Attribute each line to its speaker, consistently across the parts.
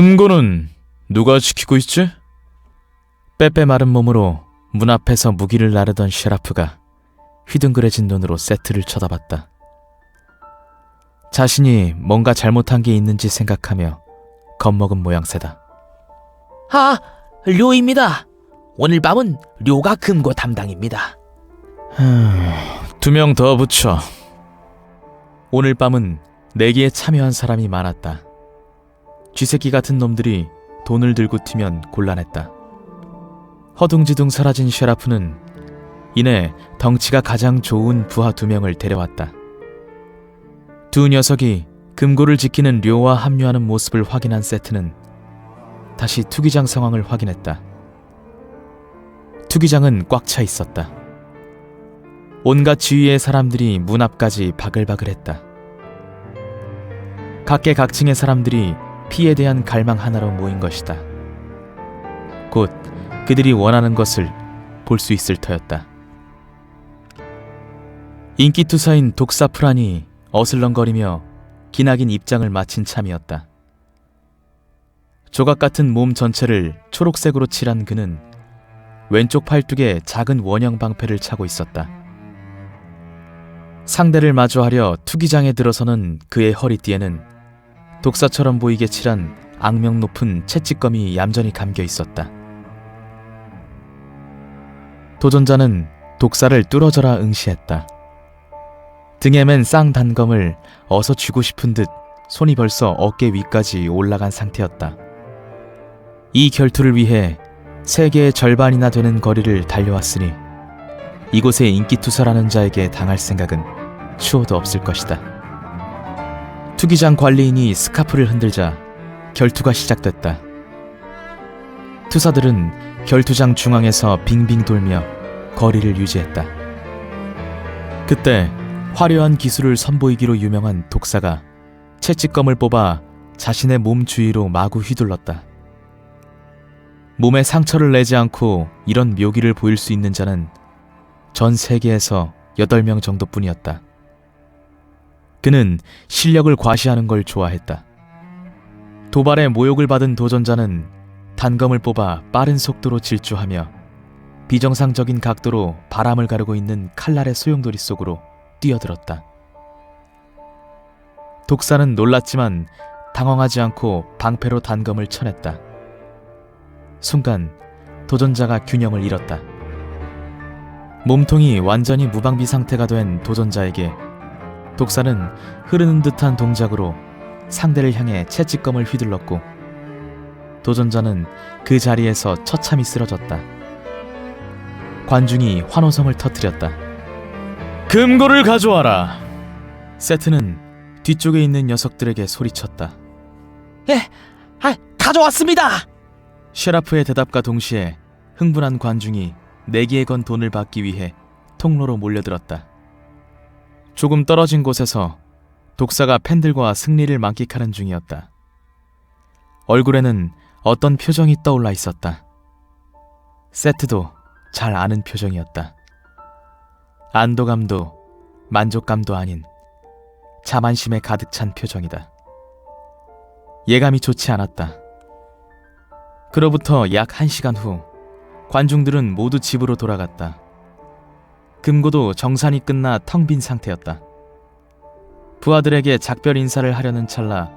Speaker 1: 금고는 누가 지키고 있지? 빼빼 마른 몸으로 문 앞에서 무기를 나르던 셰라프가 휘둥그레진 눈으로 세트를 쳐다봤다. 자신이 뭔가 잘못한 게 있는지 생각하며 겁먹은 모양새다.
Speaker 2: 아, 료입니다. 오늘 밤은 료가 금고 담당입니다.
Speaker 1: 두 명 더 붙여. 오늘 밤은 내기에 참여한 사람이 많았다. 쥐새끼 같은 놈들이 돈을 들고 튀면 곤란했다. 허둥지둥 사라진 셰라프는 이내 덩치가 가장 좋은 부하 두 명을 데려왔다. 두 녀석이 금고를 지키는 료와 합류하는 모습을 확인한 세트는 다시 투기장 상황을 확인했다. 투기장은 꽉 차 있었다. 온갖 지위의 사람들이 문 앞까지 바글바글했다. 각계각층의 사람들이 피에 대한 갈망 하나로 모인 것이다. 곧 그들이 원하는 것을 볼 수 있을 터였다. 인기투사인 독사프란이 어슬렁거리며 기나긴 입장을 마친 참이었다. 조각 같은 몸 전체를 초록색으로 칠한 그는 왼쪽 팔뚝에 작은 원형 방패를 차고 있었다. 상대를 마주하려 투기장에 들어서는 그의 허리띠에는 독사처럼 보이게 칠한 악명 높은 채찍검이 얌전히 감겨 있었다. 도전자는 독사를 뚫어져라 응시했다. 등에 맨 쌍단검을 어서 쥐고 싶은 듯 손이 벌써 어깨 위까지 올라간 상태였다. 이 결투를 위해 세계의 절반이나 되는 거리를 달려왔으니 이곳에 인기투사라는 자에게 당할 생각은 추호도 없을 것이다. 투기장 관리인이 스카프를 흔들자 결투가 시작됐다. 투사들은 결투장 중앙에서 빙빙 돌며 거리를 유지했다. 그때 화려한 기술을 선보이기로 유명한 독사가 채찍검을 뽑아 자신의 몸 주위로 마구 휘둘렀다. 몸에 상처를 내지 않고 이런 묘기를 보일 수 있는 자는 전 세계에서 8명 정도뿐이었다. 그는 실력을 과시하는 걸 좋아했다. 도발에 모욕을 받은 도전자는 단검을 뽑아 빠른 속도로 질주하며 비정상적인 각도로 바람을 가르고 있는 칼날의 소용돌이 속으로 뛰어들었다. 독사는 놀랐지만 당황하지 않고 방패로 단검을 쳐냈다. 순간 도전자가 균형을 잃었다. 몸통이 완전히 무방비 상태가 된 도전자에게 독사는 흐르는 듯한 동작으로 상대를 향해 채찍검을 휘둘렀고 도전자는 그 자리에서 처참히 쓰러졌다. 관중이 환호성을 터뜨렸다. 금고를 가져와라. 세트는 뒤쪽에 있는 녀석들에게 소리쳤다.
Speaker 2: 예, 아, 가져왔습니다.
Speaker 1: 셰라프의 대답과 동시에 흥분한 관중이 내기에 건 돈을 받기 위해 통로로 몰려들었다. 조금 떨어진 곳에서 독사가 팬들과 승리를 만끽하는 중이었다. 얼굴에는 어떤 표정이 떠올라 있었다. 세트도 잘 아는 표정이었다. 안도감도 만족감도 아닌 자만심에 가득 찬 표정이다. 예감이 좋지 않았다. 그로부터 약한 시간 후 관중들은 모두 집으로 돌아갔다. 금고도 정산이 끝나 텅 빈 상태였다. 부하들에게 작별 인사를 하려는 찰나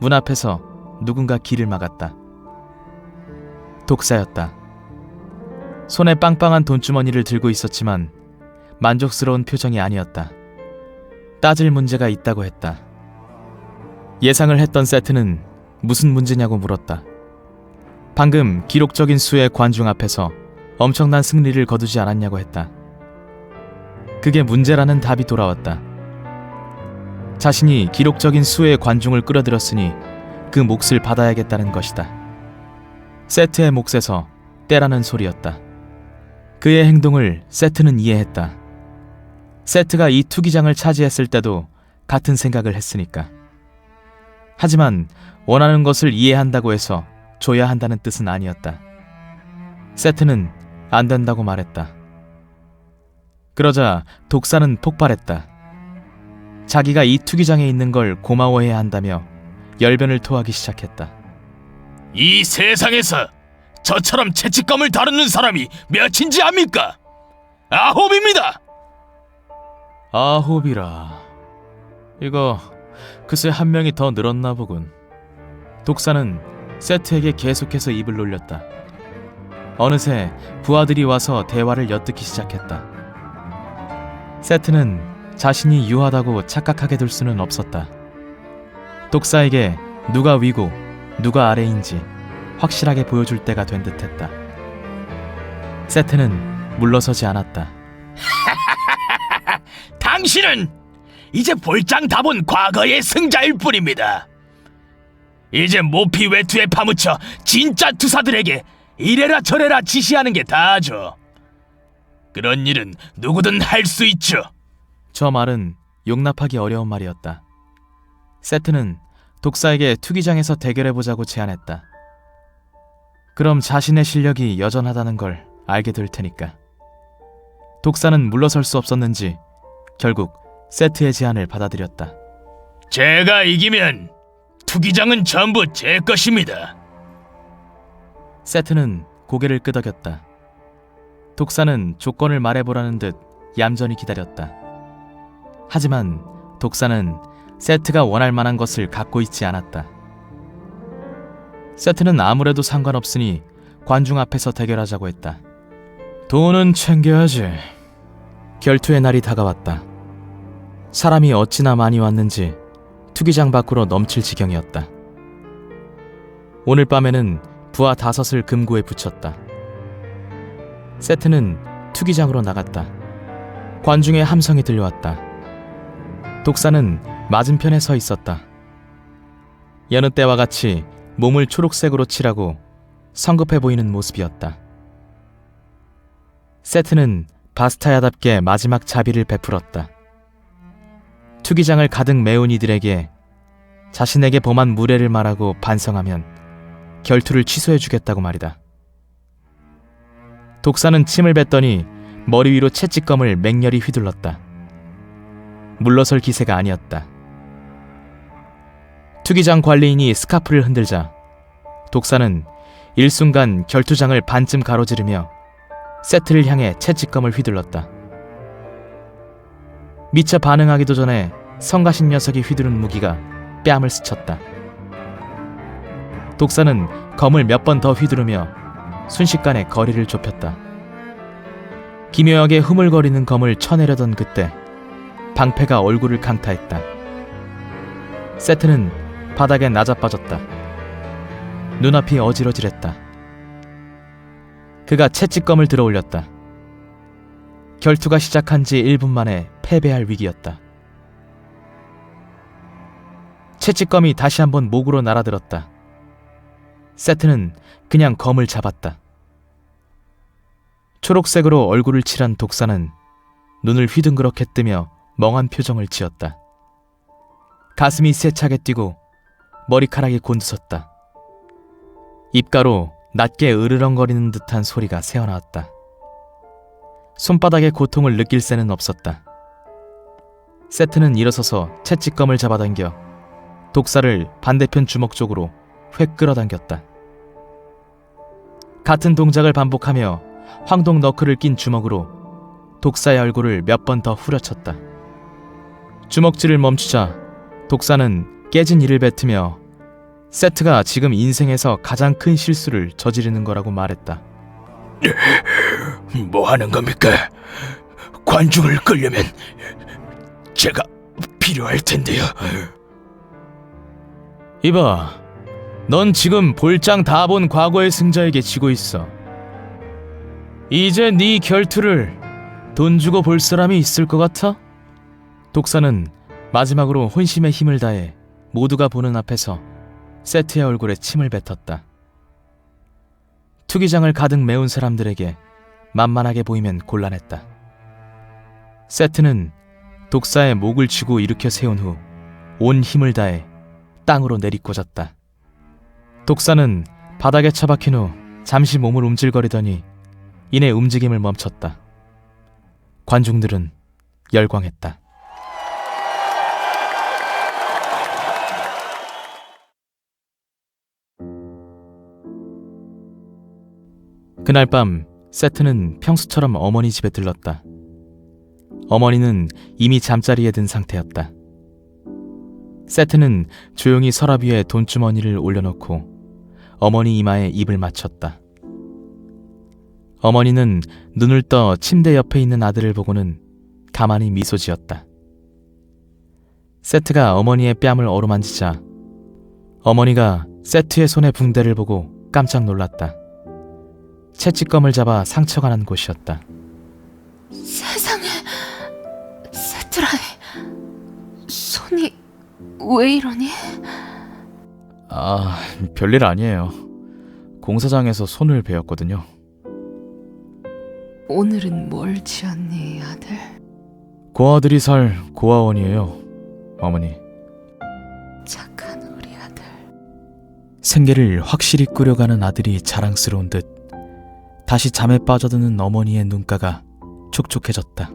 Speaker 1: 문 앞에서 누군가 길을 막았다. 독사였다. 손에 빵빵한 돈주머니를 들고 있었지만 만족스러운 표정이 아니었다. 따질 문제가 있다고 했다. 예상을 했던 세트는 무슨 문제냐고 물었다. 방금 기록적인 수의 관중 앞에서 엄청난 승리를 거두지 않았냐고 했다. 그게 문제라는 답이 돌아왔다. 자신이 기록적인 수의 관중을 끌어들였으니 그 몫을 받아야겠다는 것이다. 세트의 몫에서 때라는 소리였다. 그의 행동을 세트는 이해했다. 세트가 이 투기장을 차지했을 때도 같은 생각을 했으니까. 하지만 원하는 것을 이해한다고 해서 줘야 한다는 뜻은 아니었다. 세트는 안 된다고 말했다. 그러자 독사는 폭발했다. 자기가 이 투기장에 있는 걸 고마워해야 한다며 열변을 토하기 시작했다.
Speaker 3: 이 세상에서 저처럼 채찍검을 다루는 사람이 몇인지 압니까? 아홉입니다.
Speaker 1: 아홉이라. 이거 글쎄 한 명이 더 늘었나 보군. 독사는 세트에게 계속해서 입을 놀렸다. 어느새 부하들이 와서 대화를 엿듣기 시작했다. 세트는 자신이 유하다고 착각하게 될 수는 없었다. 독사에게 누가 위고 누가 아래인지 확실하게 보여줄 때가 된 듯했다. 세트는 물러서지 않았다.
Speaker 3: 당신은 이제 볼장 다 본 과거의 승자일 뿐입니다. 이제 모피 외투에 파묻혀 진짜 투사들에게 이래라 저래라 지시하는 게 다죠. 그런 일은 누구든 할 수 있죠.
Speaker 1: 저 말은 용납하기 어려운 말이었다. 세트는 독사에게 투기장에서 대결해보자고 제안했다. 그럼 자신의 실력이 여전하다는 걸 알게 될 테니까. 독사는 물러설 수 없었는지 결국 세트의 제안을 받아들였다.
Speaker 3: 제가 이기면 투기장은 전부 제 것입니다.
Speaker 1: 세트는 고개를 끄덕였다. 독사는 조건을 말해보라는 듯 얌전히 기다렸다. 하지만 독사는 세트가 원할 만한 것을 갖고 있지 않았다. 세트는 아무래도 상관없으니 관중 앞에서 대결하자고 했다. 돈은 챙겨야지. 결투의 날이 다가왔다. 사람이 어찌나 많이 왔는지 투기장 밖으로 넘칠 지경이었다. 오늘 밤에는 부하 다섯을 금고에 붙였다. 세트는 투기장으로 나갔다. 관중의 함성이 들려왔다. 독사는 맞은편에 서 있었다. 여느 때와 같이 몸을 초록색으로 칠하고 성급해 보이는 모습이었다. 세트는 바스타야답게 마지막 자비를 베풀었다. 투기장을 가득 메운 이들에게 자신에게 범한 무례를 말하고 반성하면 결투를 취소해주겠다고 말이다. 독사는 침을 뱉더니 머리 위로 채찍검을 맹렬히 휘둘렀다. 물러설 기세가 아니었다. 투기장 관리인이 스카프를 흔들자 독사는 일순간 결투장을 반쯤 가로지르며 세트를 향해 채찍검을 휘둘렀다. 미처 반응하기도 전에 성가신 녀석이 휘두른 무기가 뺨을 스쳤다. 독사는 검을 몇 번 더 휘두르며 순식간에 거리를 좁혔다. 기묘하게 흐물거리는 검을 쳐내려던 그때 방패가 얼굴을 강타했다. 세트는 바닥에 낮아빠졌다. 눈앞이 어지러질했다. 그가 채찍검을 들어 올렸다. 결투가 시작한 지 1분 만에 패배할 위기였다. 채찍검이 다시 한번 목으로 날아들었다. 세트는 그냥 검을 잡았다. 초록색으로 얼굴을 칠한 독사는 눈을 휘둥그렇게 뜨며 멍한 표정을 지었다. 가슴이 세차게 뛰고 머리카락이 곤두섰다. 입가로 낮게 으르렁거리는 듯한 소리가 새어나왔다. 손바닥에 고통을 느낄 새는 없었다. 세트는 일어서서 채찍검을 잡아당겨 독사를 반대편 주먹 쪽으로 획 끌어당겼다. 같은 동작을 반복하며 황동 너클을 낀 주먹으로 독사의 얼굴을 몇 번 더 후려쳤다. 주먹질을 멈추자 독사는 깨진 이를 뱉으며 세트가 지금 인생에서 가장 큰 실수를 저지르는 거라고 말했다.
Speaker 3: 뭐 하는 겁니까? 관중을 끌려면 제가 필요할 텐데요.
Speaker 1: 이봐, 넌 지금 볼장 다 본 과거의 승자에게 지고 있어. 이제 네 결투를 돈 주고 볼 사람이 있을 것 같아? 독사는 마지막으로 혼심의 힘을 다해 모두가 보는 앞에서 세트의 얼굴에 침을 뱉었다. 투기장을 가득 메운 사람들에게 만만하게 보이면 곤란했다. 세트는 독사의 목을 쥐고 일으켜 세운 후 온 힘을 다해 땅으로 내리꽂았다. 독사는 바닥에 처박힌 후 잠시 몸을 움찔거리더니 이내 움직임을 멈췄다. 관중들은 열광했다. 그날 밤 세트는 평소처럼 어머니 집에 들렀다. 어머니는 이미 잠자리에 든 상태였다. 세트는 조용히 서랍 위에 돈주머니를 올려놓고 어머니 이마에 입을 맞췄다. 어머니는 눈을 떠 침대 옆에 있는 아들을 보고는 가만히 미소 지었다. 세트가 어머니의 뺨을 어루만지자 어머니가 세트의 손에 붕대를 보고 깜짝 놀랐다. 채찍검을 잡아 상처가 난 곳이었다.
Speaker 4: 세상에 세트라이 손이 왜 이러니?
Speaker 1: 아, 별일 아니에요. 공사장에서 손을 베었거든요.
Speaker 4: 오늘은 뭘 지었니 아들?
Speaker 1: 고아들이 살 고아원이에요, 어머니.
Speaker 4: 착한 우리 아들
Speaker 1: 생계를 확실히 꾸려가는 아들이 자랑스러운 듯 다시 잠에 빠져드는 어머니의 눈가가 촉촉해졌다.